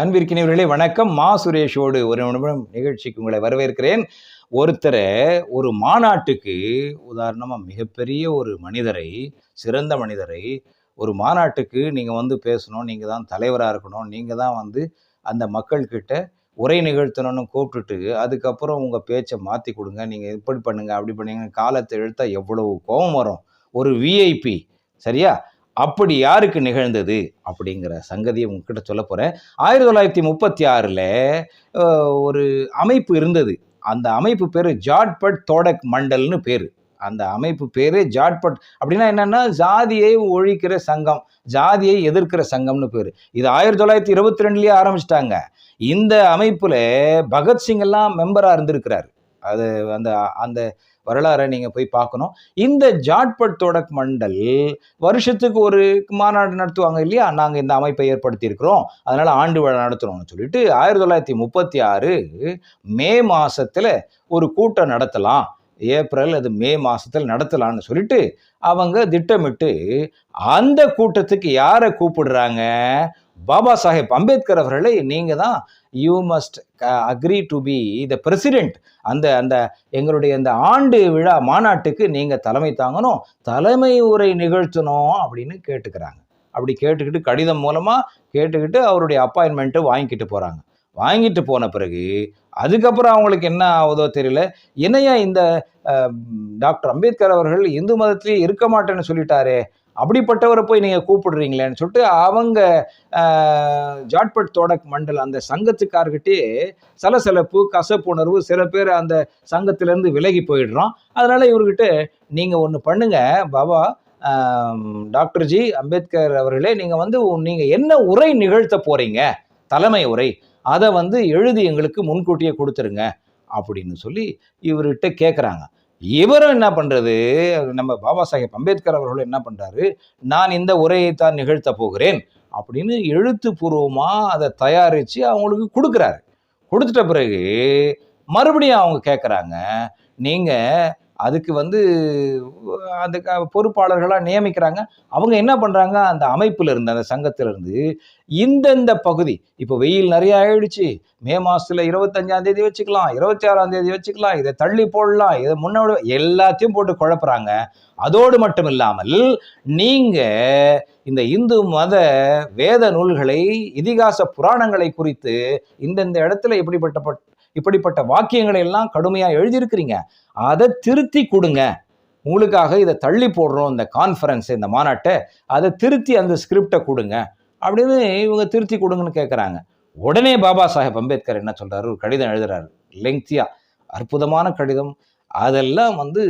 அன்பிற்கினவர்களே வணக்கம். மா சுரேஷோடு ஒரு நிமிடம் நிகழ்ச்சிக்கு உங்களை வரவேற்கிறேன். ஒருத்தரை ஒரு மாநாட்டுக்கு உதாரணமாக மிகப்பெரிய ஒரு மனிதரை சிறந்த மனிதரை ஒரு மாநாட்டுக்கு நீங்கள் வந்து பேசணும் நீங்கள் தான் தலைவராக இருக்கணும் நீங்கள் தான் வந்து அந்த மக்கள்கிட்ட உரை நிகழ்த்தணும்னு கூப்பிட்டுட்டு அதுக்கப்புறம் உங்கள் பேச்சை மாற்றி கொடுங்க. நீங்கள் இப்படி பண்ணுங்கள் அப்படி பண்ணுங்க காலத்தை இழுத்தா எவ்வளவு கோபம் வரும். ஒரு விஐபி சரியா? அப்படி யாருக்கு நிகழ்ந்தது அப்படிங்கிற சங்கதியை உங்ககிட்ட சொல்ல போகிறேன் ஆயிரத்தி தொள்ளாயிரத்தி முப்பத்தி ஆறில் ஒரு அமைப்பு இருந்தது. அந்த அமைப்பு பேர் ஜாட்பட் தோடக் மண்டல்னு பேர். அந்த அமைப்பு பேர் ஜாட்பட் அப்படின்னா என்னன்னா ஜாதியை ஒழிக்கிற சங்கம் ஜாதியை எதிர்க்கிற சங்கம்னு பேர். இது ஆயிரத்தி தொள்ளாயிரத்தி இருபத்தி ரெண்டுலேயே ஆரம்பிச்சிட்டாங்க. இந்த அமைப்பில் பகத்சிங் எல்லாம் மெம்பராக இருந்திருக்கிறார். அது அந்த அந்த வரலாறை நீங்கள் போய் பார்க்கணும். இந்த ஜாட்பட் தொடக் மண்டல் வருஷத்துக்கு ஒரு மாநாடு நடத்துவாங்க இல்லையா? நாங்கள் இந்த அமைப்பை ஏற்படுத்தி இருக்கிறோம் அதனால ஆண்டு விழா நடத்துகிறோம்னு சொல்லிட்டு ஆயிரத்தி தொள்ளாயிரத்தி முப்பத்தி ஆறு மே மாசத்துல ஒரு கூட்டம் நடத்தலாம். ஏப்ரல் அது மே மாதத்தில் நடத்தலாம்னு சொல்லிட்டு அவங்க திட்டமிட்டு அந்த கூட்டத்துக்கு யாரை கூப்பிடுறாங்க? பாபா சாஹேப் அம்பேத்கர் அவர்களை நீங்கள் தான் you must agree to be the president அந்த அந்த எங்களுடைய அந்த ஆண்டு விழா மாநாட்டுக்கு நீங்கள் தலைமை தாங்கணும் தலைமை உரை நிகழ்த்தணும் அப்படின்னு கேட்டுக்கிறாங்க. அப்படி கேட்டுக்கிட்டு கடிதம் மூலமாக கேட்டுக்கிட்டு அவருடைய அப்பாயின்மெண்ட்டை வாங்கிக்கிட்டு போகிறாங்க வாங்கிட்டு போன பிறகு அதுக்கப்புறம் அவங்களுக்கு என்ன ஆகுதோ தெரியல. என்னையா இந்த uh, டாக்டர் அம்பேத்கர் அவர்கள் இந்து மதத்திலேயே இருக்க மாட்டேன்னு சொல்லிட்டாரே அப்படிப்பட்டவரை போய் நீங்கள் கூப்பிடுறீங்களேன்னு சொல்லிட்டு அவங்க ஜாட்பட் தோடக் மண்டல் அந்த சங்கத்துக்கார்கிட்டே சலசலப்பு கசப்புணர்வு சில பேர் அந்த சங்கத்திலேருந்து விலகி போயிடுறோம். அதனால் இவர்கிட்ட நீங்கள் ஒன்று பண்ணுங்கள் பாபா டாக்டர் ஜி அம்பேத்கர் அவர்களே நீங்கள் வந்து நீங்கள் என்ன உரை நிகழ்த்த போகிறீங்க தலைமை உரை. அதை வந்து எழுதி எங்களுக்கு முன்கூட்டியே கொடுத்துருங்க. அப்படின்னு சொல்லி இவர்கிட்ட கேட்குறாங்க இவரும் என்ன பண்றது? நம்ம பாபா சாஹேப் அம்பேத்கர் அவர்களும் என்ன பண்றாரு? நான் இந்த உரையை தான் நிகழ்த்த போகிறேன் அப்படின்னு எழுத்துப்பூர்வமாக அதை தயாரித்து அவங்களுக்கு கொடுக்குறாரு. கொடுத்துட்ட பிறகு மறுபடியும் அவங்க கேட்குறாங்க நீங்கள் அதுக்கு வந்து அந்த பொறுப்பாளர்களாக நியமிக்கிறாங்க. அவங்க என்ன பண்ணுறாங்க அந்த அமைப்பில் இருந்து அந்த சங்கத்திலிருந்து இந்தந்த பகுதி இப்போ வெயில் நிறைய ஆயிடுச்சு. மே மாதத்தில் இருபத்தஞ்சாம் தேதி வச்சுக்கலாம் இருபத்தி ஆறாம் தேதி வச்சுக்கலாம் இதை தள்ளி போடலாம் இதை முன்னோட எல்லாத்தையும் போட்டு குழப்புறாங்க. அதோடு மட்டும் இல்லாமல் நீங்கள் இந்த இந்து மத வேத நூல்களை இதிகாச புராணங்களை குறித்து இந்தந்த இடத்துல இப்படிப்பட்ட பட்- இப்படிப்பட்ட வாக்கியங்களை எல்லாம் கடுமையா எழுதியிருக்கிறீங்க. அதை திருத்தி கொடுங்க. உங்களுக்காக இதை தள்ளி போடுறோம் இந்த கான்ஃபரன்ஸ் இந்த மாநாட்டை. அதை திருத்தி அந்த ஸ்கிரிப்டை கொடுங்க. அப்படின்னு இவங்க திருத்தி கொடுங்கன்னு கேட்குறாங்க உடனே பாபா சாஹேப் அம்பேத்கர் என்ன சொல்கிறாரு ஒரு கடிதம் எழுதுறாரு. லெங்க்தியாக அற்புதமான கடிதம். அதெல்லாம் வந்து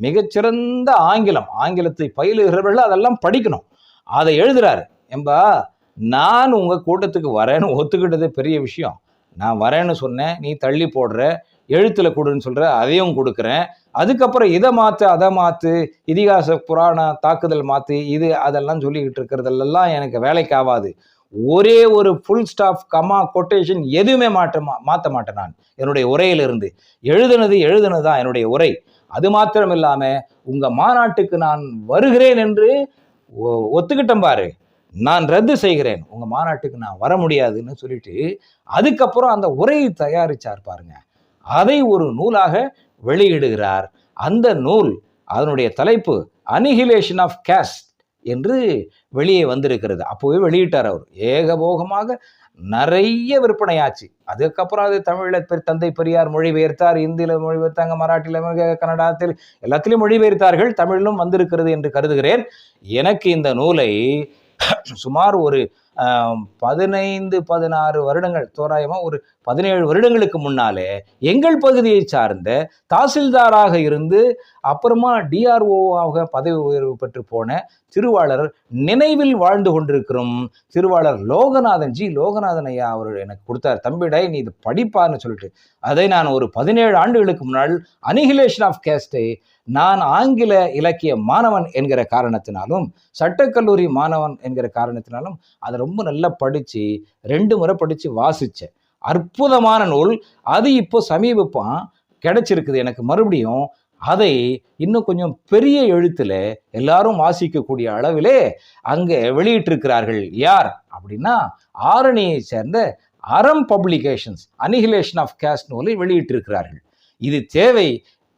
மிகச்சிறந்த ஆங்கிலம். ஆங்கிலத்தை பயிலுகிறவர்கள் அதெல்லாம் படிக்கணும். அதை எழுதுறாரு. என்பா நான் உங்கள் கூட்டத்துக்கு வரேன்னு ஒத்துக்கிட்டதே பெரிய விஷயம். நான் வரேன்னு சொன்னேன் நீ தள்ளி போடுற எழுத்துல கொடுன்னு சொல்ற அதையும் கொடுக்குறேன். அதுக்கப்புறம் இதை மாத்து அதை மாத்து இதிகாச புராண தாக்குதல் மாத்து இது அதெல்லாம் சொல்லிக்கிட்டு இருக்கிறதெல்லாம் எனக்கு வேலைக்கு ஆகாது. ஒரே ஒரு ஃபுல் ஸ்டாப் கமா கொட்டேஷன் எதுவுமே மாற்ற மா- மாட்டேன் நான். என்னுடைய உரையிலிருந்து. எழுதுனது எழுதுனது தான் என்னுடைய உரை. அது மாத்திரம் இல்லாம உங்க மாநாட்டுக்கு நான் வருகிறேன் என்று ஒ- ஒத்துக்கிட்டேன் பாரு. நான் ரத்து செய்கிறேன். உங்கள் மாநாட்டுக்கு நான் வர முடியாதுன்னு சொல்லிட்டு அதுக்கப்புறம் அந்த உரையை தயாரிச்சார் பாருங்க. அதை ஒரு நூலாக வெளியிடுகிறார். அந்த நூல் அதனுடைய தலைப்பு அனிஹிலேஷன் ஆஃப் கேஸ்ட் என்று வெளியே வந்திருக்கிறது. அப்போவே வெளியிட்டார் அவர். ஏகபோகமாக நிறைய விற்பனையாச்சு. அதுக்கப்புறம் அது தமிழில் தந்தை பெரியார் மொழிபெயர்த்தார். இந்தியில் மொழிபெயர்த்தாங்க மராட்டியில் கன்னடத்தில் எல்லாத்திலையும் மொழிபெயர்த்தார்கள். தமிழிலும் வந்திருக்கிறது என்று கருதுகிறேன். எனக்கு இந்த நூலை சுமார் ஒரு பதினைந்து பதினாறு வருடங்கள் தோராயமாக ஒரு பதினேழு வருடங்களுக்கு முன்னாலே எங்கள் பகுதியை சார்ந்த தாசில்தாராக இருந்து அப்புறமா டிஆர்ஓவாக பதவி உயர்வு பெற்று போன திருவாளர் நினைவில் வாழ்ந்து கொண்டிருக்கிறோம். திருவாளர் லோகநாதன் ஜி. லோகநாதன் ஐயா அவர் எனக்கு கொடுத்தார். தம்பிடை நீ இது படிப்பார்னு சொல்லிட்டு. அதை நான் ஒரு பதினேழு ஆண்டுகளுக்கு முன்னால் அனிஹிலேஷன் ஆஃப் கேஸ்டை நான் ஆங்கில இலக்கிய மாணவன் என்கிற காரணத்தினாலும் சட்டக்கல்லூரி மாணவன் என்கிற காரணத்தினாலும் அதை ரொம்ப நல்லா படித்து ரெண்டு முறை படித்து வாசித்தேன் அற்புதமான நூல். அது இப்போ சமீபமாக கிடைச்சிருக்குது. எனக்கு மறுபடியும் அதை இன்னும் கொஞ்சம் பெரிய எழுத்துல எல்லாரும் வாசிக்கக்கூடிய அளவிலே அங்கே வெளியிட்டிருக்கிறார்கள். யார்? அப்படின்னா ஆரணியை சேர்ந்த அறம் பப்ளிகேஷன்ஸ் அனிஹிலேஷன் ஆஃப் கேஸ்ட் நூலை வெளியிட்டிருக்கிறார்கள். இது தேவை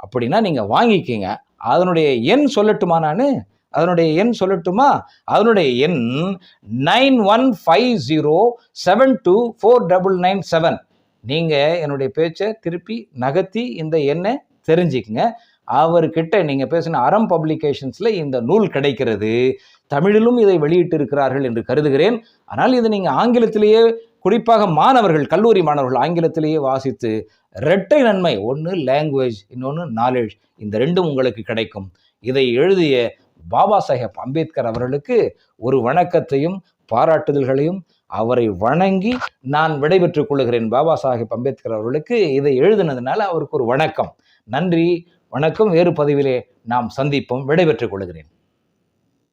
அப்படின்னா நீங்கள் வாங்கிக்கிங்க. அதனுடைய எண் சொல்லட்டுமா நான்? அதனுடைய எண் சொல்லட்டுமா? அதனுடைய எண் nine one five zero seven two four double nine seven. நீங்கள் என்னுடைய பேச்சை திருப்பி நகர்த்தி இந்த எண்ணை தெரிஞ்சுக்குங்க. அவர்கிட்ட நீங்கள் பேசின அறம் பப்ளிகேஷன்ஸில் இந்த நூல் கிடைக்கிறது. தமிழிலும் இதை வெளியிட்டு இருக்கிறார்கள் என்று கருதுகிறேன். ஆனால் இது நீங்கள் ஆங்கிலத்திலேயே குறிப்பாக மாணவர்கள் கல்லூரி மாணவர்கள் ஆங்கிலத்திலேயே வாசித்து ரெட்டை நன்மை ஒன்று லாங்குவேஜ் இன்னொன்று நாலேஜ் இந்த ரெண்டும் உங்களுக்கு கிடைக்கும். இதை எழுதிய பாபா சாஹேப் அம்பேத்கர் அவர்களுக்கு ஒரு வணக்கத்தையும் பாராட்டுதல்களையும் அவரை வணங்கி நான் விடைபெற்றுக் கொள்ளுகிறேன் பாபா சாஹேப் அம்பேத்கர் அவர்களுக்கு இதை எழுதினதுனால அவருக்கு ஒரு வணக்கம். நன்றி வணக்கம். வேறு பதிவிலே நாம் சந்திப்போம். விடைபெற்றுக் கொள்கிறேன்.